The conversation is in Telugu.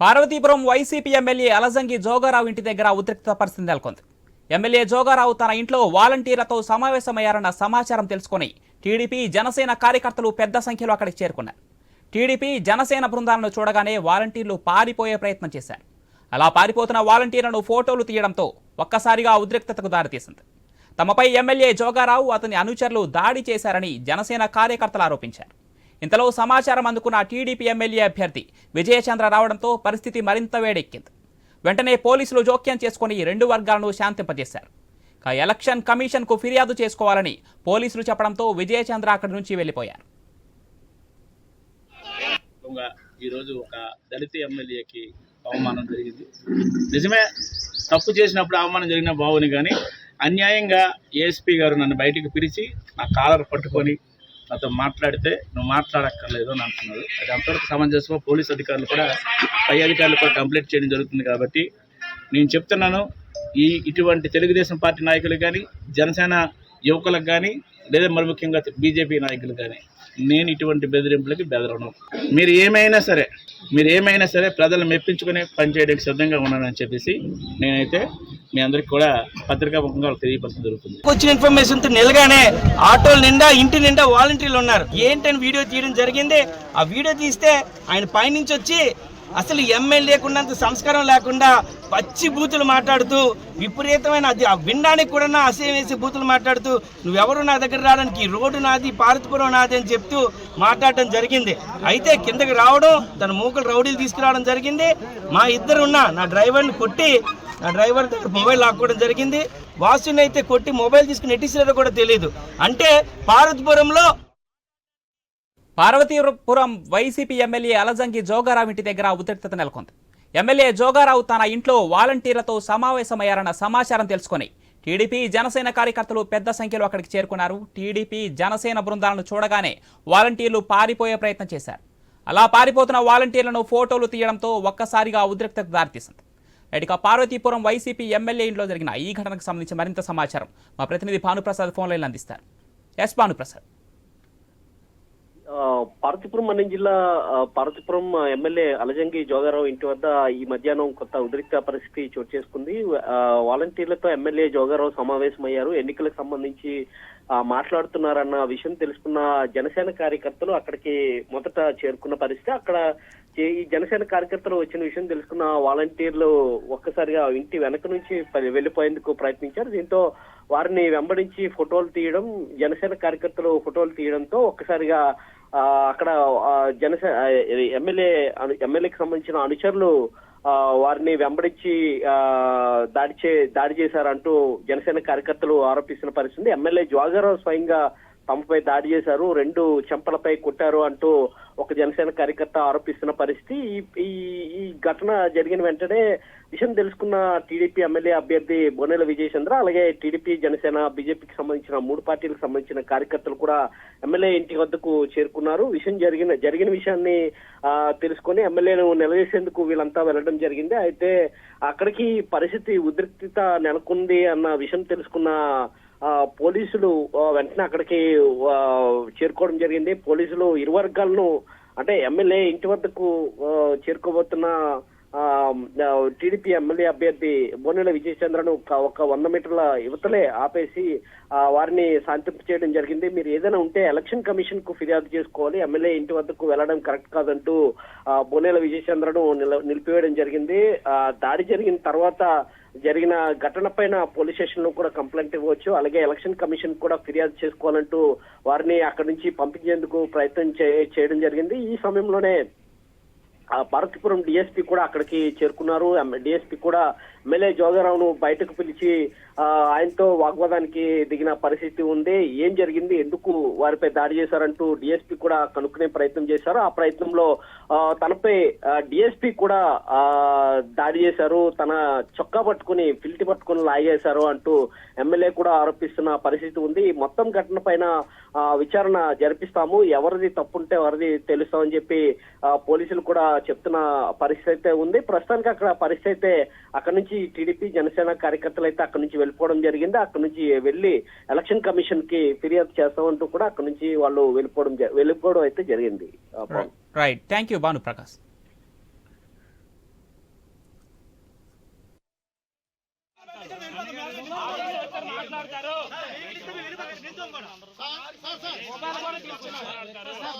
పార్వతీపురం వైసీపీ ఎమ్మెల్యే అలజంగి జోగారావు ఇంటి దగ్గర ఉద్రిక్త పరిస్థితి నెలకొంది. ఎమ్మెల్యే జోగారావు తన ఇంట్లో వాలంటీర్లతో సమావేశమయ్యారన్న సమాచారం తెలుసుకొని టీడీపీ జనసేన కార్యకర్తలు పెద్ద సంఖ్యలో అక్కడికి చేరుకున్నారు. టీడీపీ జనసేన బృందాలను చూడగానే వాలంటీర్లు పారిపోయే ప్రయత్నం చేశారు. అలా పారిపోతున్న వాలంటీర్లను ఫోటోలు తీయడంతో ఒక్కసారిగా ఉద్రిక్తతకు దారితీసింది. తమపై ఎమ్మెల్యే జోగారావు అతని అనుచరులు దాడి చేశారని జనసేన కార్యకర్తలు ఆరోపించారు. ఇంతలో సమాచారం అందుకున్న టీడీపీ ఎమ్మెల్యే అభ్యర్థి విజయచంద్ర రావడంతో పరిస్థితి మరింత వేడెక్కింది. వెంటనే పోలీసులు జోక్యం చేసుకుని రెండు వర్గాలను శాంతింపజేశారు. ఎలక్షన్ కమిషన్కు ఫిర్యాదు చేసుకోవాలని పోలీసులు చెప్పడంతో విజయచంద్ర అక్కడి నుంచి వెళ్ళిపోయారు. ఈరోజు ఒక దళిత ఎమ్మెల్యేకి అవమానం జరిగింది. నిజమే తప్పు చేసినప్పుడు అవమానం జరిగిన బాగుని కానీ అన్యాయంగా ఏఎస్పీ గారు నన్ను బయటికి పిలిచి నా కాలర్ పట్టుకొని నాతో మాట్లాడితే నువ్వు మాట్లాడక్కర్లేదు అని అంటున్నారు అది అంతవరకు సమంజసమో? పోలీస్ అధికారులు కూడా పై అధికారులు కూడా కంప్లైంట్ చేయడం జరుగుతుంది కాబట్టి నేను చెప్తున్నాను ఈ ఇటువంటి తెలుగుదేశం పార్టీ నాయకులకు కానీ జనసేన యువకులకు కానీ లేదా మరి ముఖ్యంగా బీజేపీ నాయకులు కానీ నేను ఇటువంటి బెదిరింపులకి బెదరను. మీరు ఏమైనా సరే మీరు ఏమైనా సరే ప్రజలను మెప్పించుకునే పనిచేయడానికి సిద్ధంగా ఉన్నానని చెప్పేసి నేనైతే మీ అందరికి కూడా పత్రికా ముఖంగా తెలియపరచడం జరుగుతుంది. వచ్చిన ఇన్ఫర్మేషన్తో నిలగానే ఆటోల నిండా ఇంటి నిండా వాలంటీర్లు ఉన్నారు. ఏంటని వీడియో తీయడం జరిగింది? ఆ వీడియో తీస్తే ఆయన పైనుంచి వచ్చి అసలు ఎమ్మెల్యేకు ఉన్నంత సంస్కారం లేకుండా పచ్చి బూతులు మాట్లాడుతూ విపరీతమైన అది ఆ వినడానికి కూడా అసహ్యం వేసి బూతులు మాట్లాడుతూ నువ్వెవరు నా దగ్గర రావడానికి ఈ రోడ్డు నాది పార్వతీపురం నాది అని చెప్తూ మాట్లాడటం జరిగింది. అయితే కిందకి రావడం తన మూకలు రౌడీలు తీసుకురావడం జరిగింది. మా ఇద్దరు ఉన్న నా డ్రైవర్ని కొట్టి నా డ్రైవర్ దగ్గర మొబైల్ లాక్కోవడం జరిగింది. వాసుని అయితే కొట్టి మొబైల్ తీసుకుని ఎట్టిసినారో కూడా తెలియదు అంటే పార్వతీపురంలో పార్వతీపురం వైసీపీ ఎమ్మెల్యే అలజంగి జోగారావు ఇంటి దగ్గర ఉద్రిక్తత నెలకొంది. ఎమ్మెల్యే జోగారావు తన ఇంట్లో వాలంటీర్లతో సమావేశమయ్యారన్న సమాచారం తెలుసుకొని టీడీపీ జనసేన కార్యకర్తలు పెద్ద సంఖ్యలో అక్కడికి చేరుకున్నారు. టీడీపీ జనసేన బృందాలను చూడగానే వాలంటీర్లు పారిపోయే ప్రయత్నం చేశారు. అలా పారిపోతున్న వాలంటీర్లను ఫోటోలు తీయడంతో ఒక్కసారిగా ఉద్రిక్తత దారితీసింది. ఇక పార్వతీపురం వైసీపీ ఎమ్మెల్యే ఇంట్లో జరిగిన ఈ ఘటనకు సంబంధించి మరింత సమాచారం మా ప్రతినిధి భానుప్రసాద్ ఫోన్లైన్ అందిస్తారు. ఎస్ భానుప్రసాద్. ఆ, పార్వతీపురం మన్యం జిల్లా ఆ, పార్వతీపురం ఎమ్మెల్యే అలజంగి జోగారావు ఇంటి వద్ద ఈ మధ్యాహ్నం కొత్త ఉద్రిక్త పరిస్థితి చోటు చేసుకుంది. వాలంటీర్లతో ఎమ్మెల్యే జోగారావు సమావేశమయ్యారు. ఎన్నికలకు సంబంధించి మాట్లాడుతున్నారన్న విషయం తెలుసుకున్న జనసేన కార్యకర్తలు అక్కడికి మొదట చేరుకున్న పరిస్థితి. అక్కడ చే- ఈ జనసేన కార్యకర్తలు వచ్చిన విషయం తెలుసుకున్న వాలంటీర్లు ఒక్కసారిగా ఇంటి వెనక నుంచి వెళ్ళిపోయేందుకు ప్రయత్నించారు. దీంతో వారిని వెంబడించి ఫోటోలు తీయడం జనసేన కార్యకర్తలు ఫోటోలు తీయడంతో ఒక్కసారిగా అక్కడ ఆ, జనసేన ఎమ్మెల్యే అను- ఎమ్మెల్యేకి సంబంధించిన అనుచరులు ఆ, వారిని వెంబడించి ఆ, దాడి చే దాడి చేశారంటూ జనసేన కార్యకర్తలు ఆరోపిస్తున్న పరిస్థితి ఎమ్మెల్యే జ్వాగరావు స్వయంగా తమపై దాడి చేశారు రెండు చెంపలపై కొట్టారు అంటూ ఒక జనసేన కార్యకర్త ఆరోపిస్తున్న పరిస్థితి. ఈ ఈ- ఈ ఘటన జరిగిన వెంటనే విషయం తెలుసుకున్న టీడీపీ ఎమ్మెల్యే అభ్యర్థి బొనెల విజయచంద్ర అలాగే టీడీపీ జనసేన బీజేపీకి సంబంధించిన మూడు పార్టీలకు సంబంధించిన కార్యకర్తలు కూడా ఎమ్మెల్యే ఇంటి వద్దకు చేరుకున్నారు. విషయం జరిగిన జరిగిన విషయాన్ని తెలుసుకొని ఎమ్మెల్యేను నిలదీసేందుకు వీళ్ళంతా వెళ్ళడం జరిగింది. అయితే అక్కడికి పరిస్థితి ఉద్రిక్తత నెలకొంది అన్న విషయం తెలుసుకున్న పోలీసులు వెంటనే అక్కడికి చేరుకోవడం జరిగింది. పోలీసులు ఇరు వర్గాలను అంటే ఎమ్మెల్యే ఇంటి వద్దకు చేరుకోబోతున్న టీడీపీ ఎమ్మెల్యే అభ్యర్థి బోనెల విజయచంద్రను ఒక- వంద మీటర్ల యువతలే ఆపేసి వారిని శాంతింపు చేయడం జరిగింది. మీరు ఏదైనా ఉంటే ఎలక్షన్ కమిషన్కు ఫిర్యాదు చేసుకోవాలి. ఎమ్మెల్యే ఇంటి వద్దకు వెళ్ళడం కరెక్ట్ కాదంటూ బోనెల విజయచంద్రను నిల- నిలిపివేయడం జరిగింది. ఆ, దాడి జరిగిన తర్వాత జరిగిన ఘటన పైన పోలీస్ స్టేషన్లో కూడా కంప్లైంట్ ఇవ్వచ్చు. అలాగే ఎలక్షన్ కమిషన్ కూడా ఫిర్యాదు చేసుకోవాలంటూ వారిని అక్కడి నుంచి పంపించేందుకు ప్రయత్నం చే- చేయడం జరిగింది. ఈ సమయంలోనే ఆ పార్వతీపురం డిఎస్పీ కూడా అక్కడికి చేరుకున్నారు. డిఎస్పీ కూడా ఎమ్మెల్యే జోగారావును బయటకు పిలిచి ఆయనతో వాగ్వాదానికి దిగిన పరిస్థితి ఉంది. ఏం జరిగింది? ఎందుకు వారిపై దాడి చేశారంటూ డిఎస్పీ కూడా కనుక్కునే ప్రయత్నం చేశారు. ఆ ప్రయత్నంలో తనపై డిఎస్పీ కూడా దాడి చేశారు. తన చొక్కా పట్టుకుని ఫిల్టి పట్టుకుని లాగేశారు అంటూ ఎమ్మెల్యే కూడా ఆరోపిస్తున్న పరిస్థితి ఉంది. ఈ మొత్తం ఘటన పైన విచారణ జరిపిస్తాము. ఎవరిది తప్పుంటే ఎవరిది తెలుస్తామని చెప్పి పోలీసులు కూడా చెప్తున్న పరిస్థితి అయితే ఉంది. ప్రస్తుతానికి అక్కడ పరిస్థితి అయితే అక్కడ నుంచి టీడీపీ జనసేన కార్యకర్తలు అయితే అక్కడ నుంచి వెళ్ళిపోవడం జరిగింది. అక్కడ నుంచి వెళ్ళి ఎలక్షన్ కమిషన్కి ఫిర్యాదు చేస్తామంటూ కూడా అక్కడ నుంచి వాళ్ళు వెళ్ళిపోవడం వెళ్ళిపోవడం అయితే జరిగింది. Right thank you Bhanu Prakash మాట్లాడతారు. సార్.